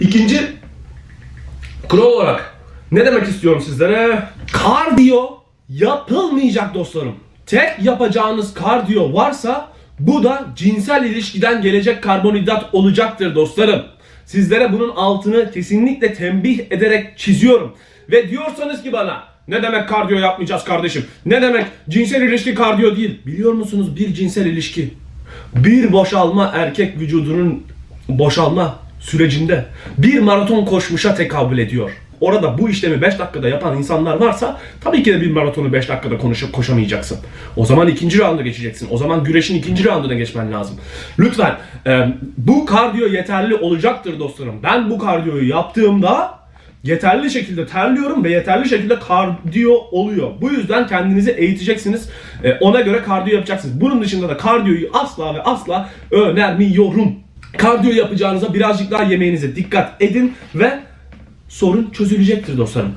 İkinci kural olarak ne demek istiyorum sizlere? Kardiyo yapılmayacak dostlarım. Tek yapacağınız kardiyo varsa bu da cinsel ilişkiden gelecek karbonhidrat olacaktır dostlarım. Sizlere bunun altını kesinlikle tembih ederek çiziyorum. Ve diyorsanız ki bana ne demek kardiyo yapmayacağız kardeşim? Ne demek cinsel ilişki kardiyo değil? Biliyor musunuz bir cinsel ilişki bir boşalma erkek vücudunun boşalma sürecinde bir maraton koşmuşa tekabül ediyor. Orada bu işlemi 5 dakikada yapan insanlar varsa tabii ki de bir maratonu 5 dakikada konuşup koşamayacaksın. O zaman ikinci rounda geçeceksin. O zaman güreşin ikinci rounduna geçmen lazım. Lütfen e, bu kardiyo yeterli olacaktır dostlarım. Ben bu kardiyoyu yaptığımda yeterli şekilde terliyorum ve yeterli şekilde kardiyo oluyor. Bu yüzden kendinizi eğiteceksiniz. E, ona göre kardiyo yapacaksınız. Bunun dışında da kardiyoyu asla ve asla önermiyorum. Kardiyo yapacağınıza birazcık daha yemeğinize dikkat edin ve sorun çözülecektir dostlarım.